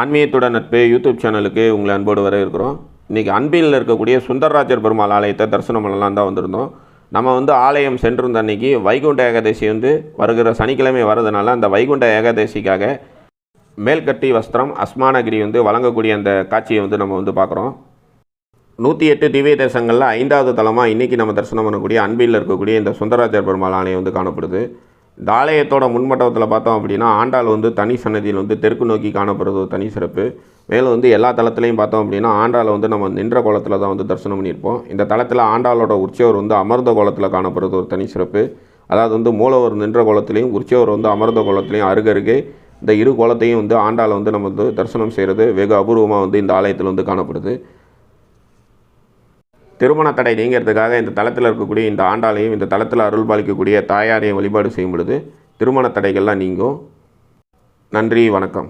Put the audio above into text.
ஆன்மீகத்துடன் நட்பு யூடியூப் சேனலுக்கு உங்களை அன்போடு வர இருக்கிறோம் இன்றைக்கி அன்பியில் இருக்கக்கூடிய சுந்தரராஜர் பெருமாள் ஆலயத்தை தரிசனம் பண்ணலாம் தான் வந்திருந்தோம். நம்ம வந்து ஆலயம் சென்றிருந்த அன்னைக்கு வைகுண்ட ஏகாதசி வந்து வருகிற சனிக்கிழமை வரதுனால அந்த வைகுண்ட ஏகாதசிக்காக மேல்கட்டி வஸ்திரம் அஸ்மானகிரி வந்து வழங்கக்கூடிய அந்த காட்சியை வந்து நம்ம வந்து பார்க்குறோம். நூற்றி எட்டு திவ்ய தேசங்களில் ஐந்தாவது தலமாக இன்றைக்கி நம்ம தரிசனம் பண்ணக்கூடிய அன்பில் இருக்கக்கூடிய இந்த சுந்தரராஜர் பெருமாள் ஆலயம் வந்து காணப்படுது. இந்த ஆலயத்தோட முன்மண்டபத்தில் பார்த்தோம் அப்படின்னா ஆண்டாள் வந்து தனி சன்னதியில் வந்து தெற்கு நோக்கி காணப்படுறது ஒரு தனி சிறப்பு. மேலும் வந்து எல்லா தளத்துலையும் பார்த்தோம் அப்படின்னா ஆண்டாளை வந்து நம்ம நின்ற கோலத்தில் தான் வந்து தரிசனம் பண்ணியிருப்போம். இந்த தளத்தில் ஆண்டாளோட உற்சவர் வந்து அமர்ந்த கோலத்தில் காணப்படுறது ஒரு தனி சிறப்பு. அதாவது வந்து மூலவர் நின்ற கோலத்திலையும் உற்சவர் வந்து அமர்ந்த கோலத்திலையும் அருகருகே இந்த இரு கோலத்தையும் வந்து ஆண்டாளை வந்து நம்ம வந்து தரிசனம் செய்கிறது வெகு அபூர்வமாக வந்து இந்த ஆலயத்தில் வந்து காணப்படுது. திருமண தடை நீங்கிறதுக்காக இந்த தளத்தில் இருக்கக்கூடிய இந்த ஆண்டாளையும் இந்த தளத்தில் அருள் பாலிக்கக்கூடிய தாயாரையும் வழிபாடு செய்யும் பொழுது திருமண தடைகள்லாம் நீங்கும். நன்றி வணக்கம்.